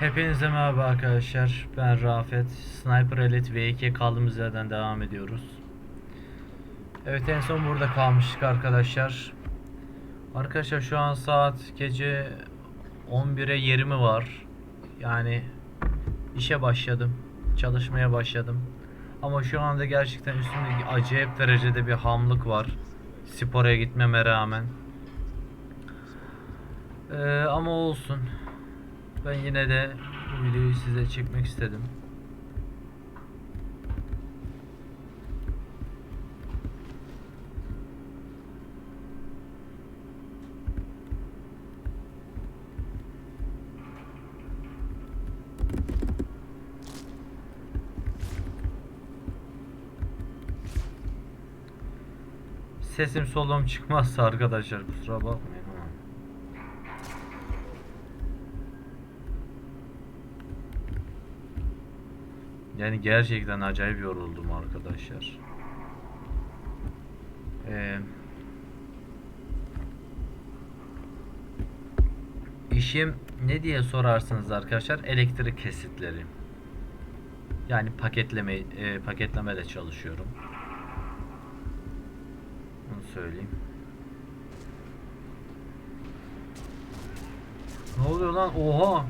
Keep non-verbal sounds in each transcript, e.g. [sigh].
Hepinize merhaba arkadaşlar. Ben Rafet. Sniper Elite V2'ye kaldığımız yerden devam ediyoruz. Evet en son burada kalmıştık arkadaşlar. Arkadaşlar şu an saat gece 11'e 20 var. Yani işe başladım. Çalışmaya başladım. Ama şu anda gerçekten üstümde acayip derecede bir hamlık var. Spora gitmeme rağmen. Ee, ama olsun. Ben yine de bu videoyu size çekmek istedim. Sesim soluğum çıkmazsa arkadaşlar kusura bakmayın ama. Yani gerçekten acayip yoruldum arkadaşlar. Ee, işim ne diye sorarsınız arkadaşlar? Elektrik kesitleri. Yani paketleme e, paketlemede çalışıyorum. Onu söyleyeyim. Ne oluyor lan? Oha!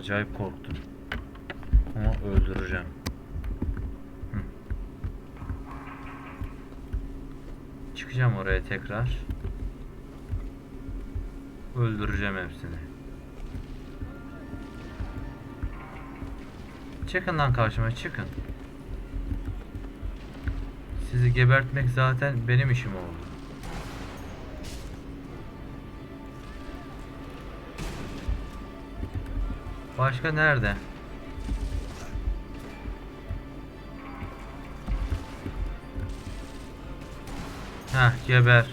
Acayip korktum. Ama öldüreceğim. Çıkacağım oraya tekrar. Öldüreceğim hepsini. Çıkın lan karşıma çıkın. Sizi gebertmek zaten benim işim oldu. Başka nerede? Heh geber.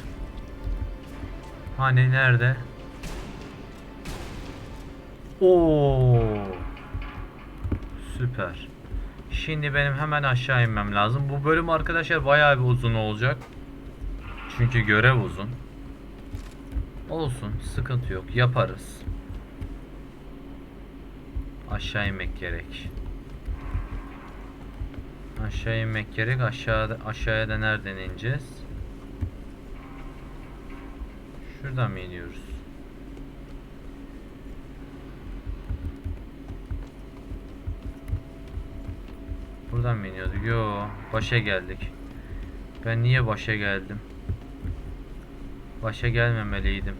Hani nerede? Oo. Süper. Şimdi benim hemen aşağı inmem lazım. Bu bölüm arkadaşlar bayağı bir uzun olacak. Çünkü görev uzun. Olsun, sıkıntı yok. Yaparız. Aşağı inmek gerek. Aşağı inmek gerek. Aşağıda aşağıya da nereden ineceğiz? Şuradan mı iniyoruz? Buradan mı iniyorduk? Yo, başa geldik. Ben niye başa geldim? Başa gelmemeliydim.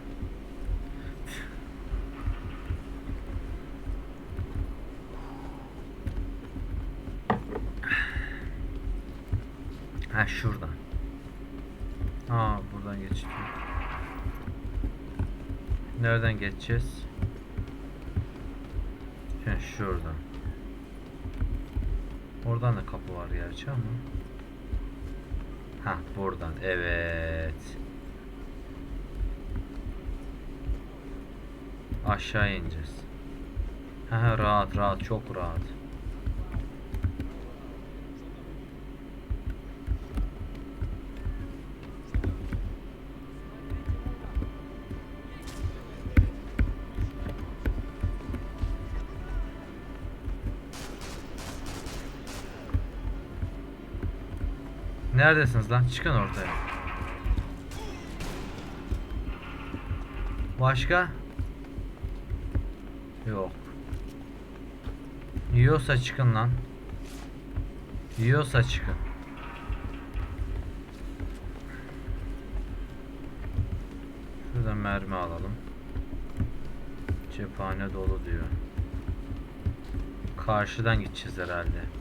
Ha şuradan. Aa buradan geçiyor. Nereden geçeceğiz? Ha şuradan. Oradan da kapı var gerçi ama. Ha buradan evet. Aşağı ineceğiz. Ha ha, rahat rahat çok rahat. Neredesiniz lan? Çıkın ortaya. Başka? Yok. Yiyorsa çıkın lan. Yiyorsa çıkın. Şuradan mermi alalım. Cephane dolu diyor. Karşıdan gideceğiz herhalde.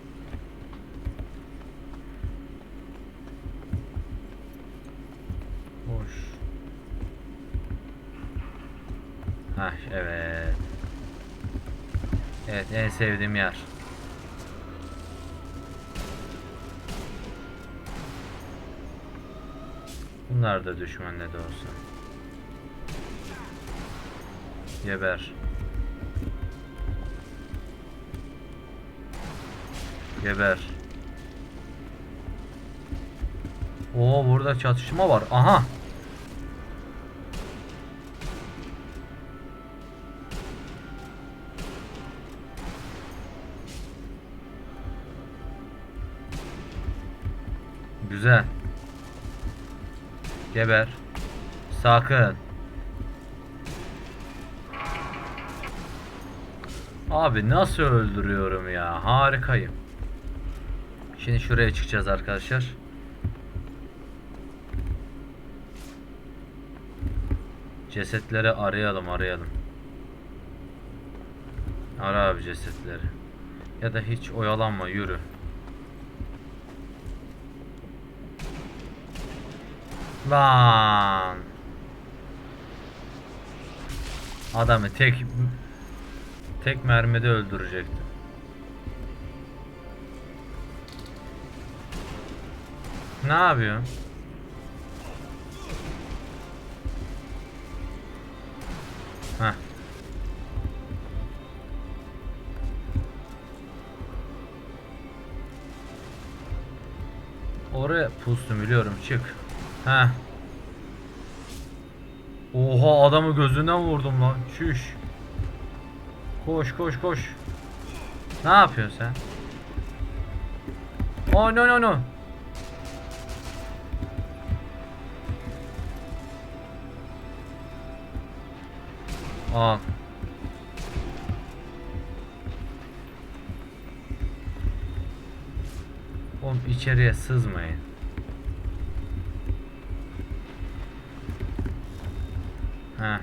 Hoş. Hah evet. Evet en sevdiğim yer. Bunlar da düşman ne de olsa. Geber. Geber. Oo burada çatışma var. Aha. Güzel. Geber. Sakın. Abi nasıl öldürüyorum ya? Harikayım. Şimdi şuraya çıkacağız arkadaşlar. Cesetleri arayalım arayalım. Ara abi cesetleri. Ya da hiç oyalanma yürü. Lan. Adamı tek tek mermide öldürecektim. Ne yapıyorsun? Heh. Oraya pustum biliyorum çık. Heh. Oha adamı gözünden vurdum lan. Çüş. Koş koş koş. Ne yapıyorsun sen? Oh no no no. Al. Oğlum içeriye sızmayın. Heh.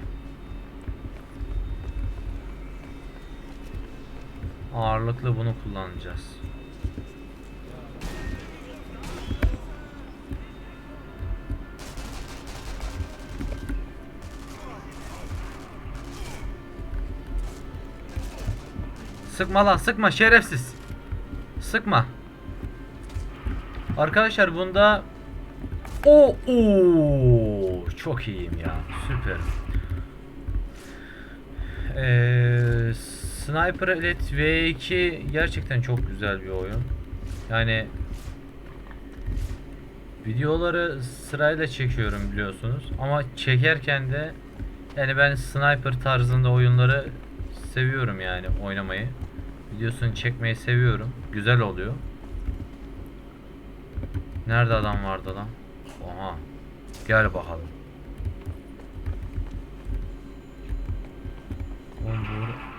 Ağırlıklı bunu kullanacağız. Sıkma lan sıkma şerefsiz. Sıkma. Arkadaşlar bunda o çok iyiyim ya. Süper. Ee, Sniper Elite V2 gerçekten çok güzel bir oyun. Yani videoları sırayla çekiyorum biliyorsunuz ama çekerken de yani ben sniper tarzında oyunları seviyorum yani oynamayı. Videosunu çekmeyi seviyorum. Güzel oluyor. Nerede adam vardı lan? Oha. Gel bakalım. Oğlum bu...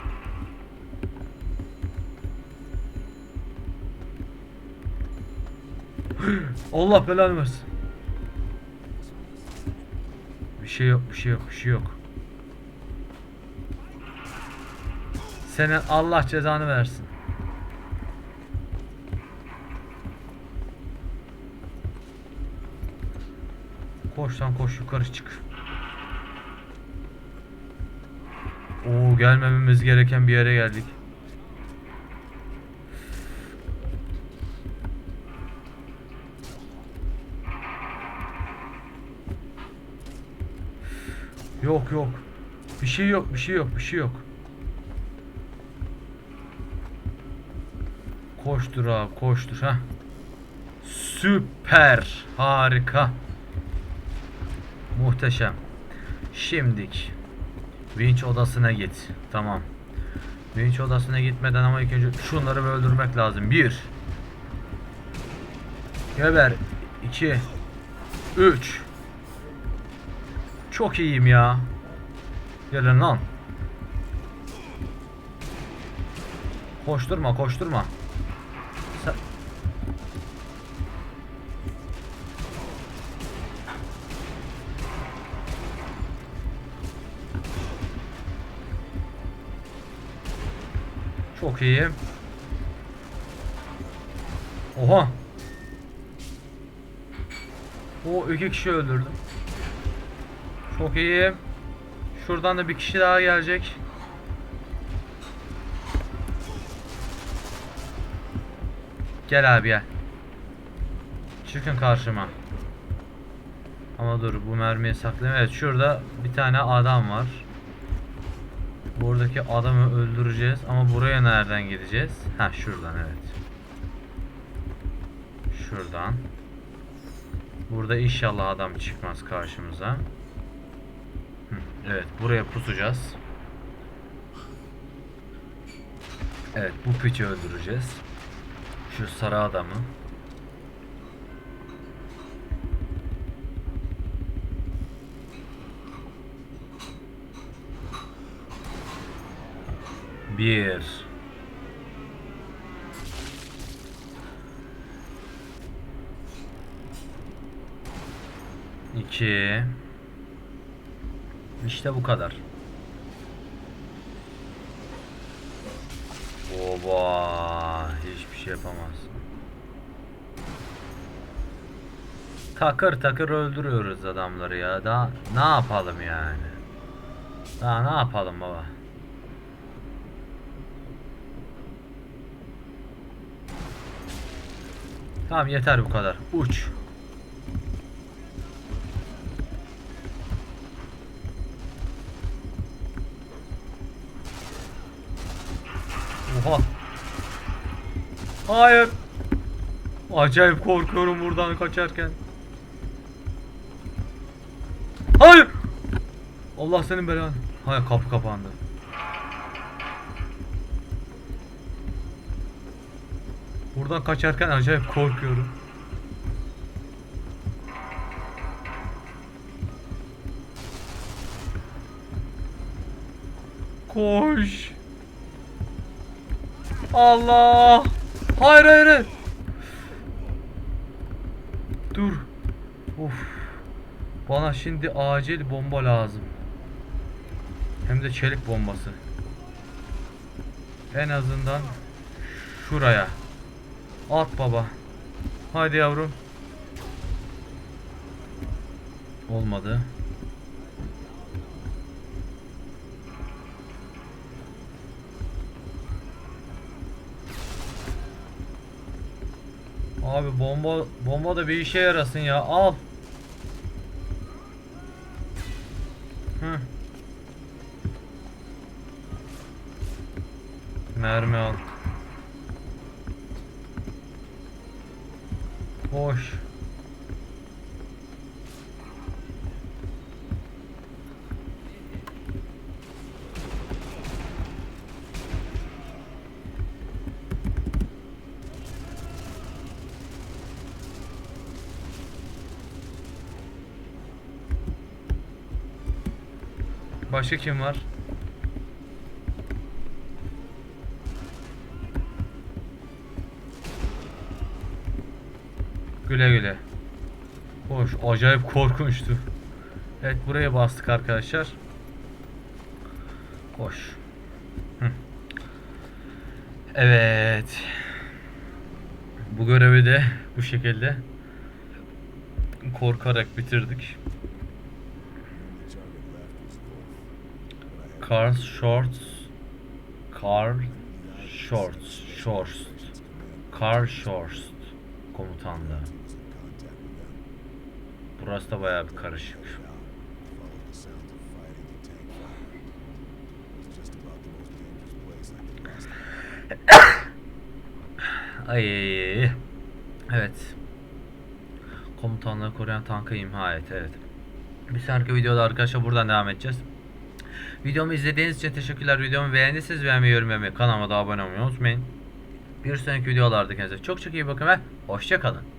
[gasps] Allah belanı versin. Bir şey yok, bir şey yok, bir şey yok. Senin Allah cezanı versin. Koş lan koş yukarı çık. Oo gelmememiz gereken bir yere geldik. Yok yok. Bir şey yok, bir şey yok, bir şey yok. Koştur abi, koştur ha. Süper, harika. Muhteşem. Şimdik. Vinç odasına git. Tamam. Vinç odasına gitmeden ama ilk önce şunları öldürmek lazım. Bir. Geber. İki. Üç. Çok iyiyim ya. Gelin lan. Koşturma koşturma. İyi. Oha. O iki kişi öldürdüm. Çok iyi. Şuradan da bir kişi daha gelecek. Gel abi gel. Çıkın karşıma. Ama dur bu mermiyi saklayayım. Evet şurada bir tane adam var. Buradaki adamı öldüreceğiz ama buraya nereden gideceğiz? Ha şuradan evet. Şuradan. Burada inşallah adam çıkmaz karşımıza. Evet buraya pusacağız. Evet bu piçi öldüreceğiz. Şu sarı adamı. Bir. İki. İşte bu kadar. Oba, hiçbir şey yapamazsın. Takır takır öldürüyoruz adamları ya. Daha ne yapalım yani? Daha ne yapalım baba? Tamam yeter bu kadar. Uç. Oha. Hayır. Acayip korkuyorum buradan kaçarken. Hayır. Allah senin belanı. Hayır kapı kapandı. Buradan kaçarken acayip korkuyorum. Koş. Allah. Hayır hayır. Dur. Of. Bana şimdi acil bomba lazım. Hem de çelik bombası. En azından şuraya. At baba. Hadi yavrum. Olmadı. Abi bomba bomba da bir işe yarasın ya. Al. Başka kim var? Güle güle. Hoş, acayip korkunçtu. Evet buraya bastık arkadaşlar. Hoş. Evet. Bu görevi de bu şekilde korkarak bitirdik. Carl Shorts Carl Shorts Shorts Carl Shorts komutanlığı. Burası da bayağı bir karışık. [coughs] Ay. Evet. Komutanlığı koruyan tankı imha et. Evet. Bir sonraki videoda arkadaşlar buradan devam edeceğiz. Videomu izlediğiniz için teşekkürler. Videomu beğendiyseniz beğenmeyi, yorum yapmayı, kanalıma da abone olmayı unutmayın. Bir sonraki videolarda kendinize çok çok iyi bakın ve hoşçakalın.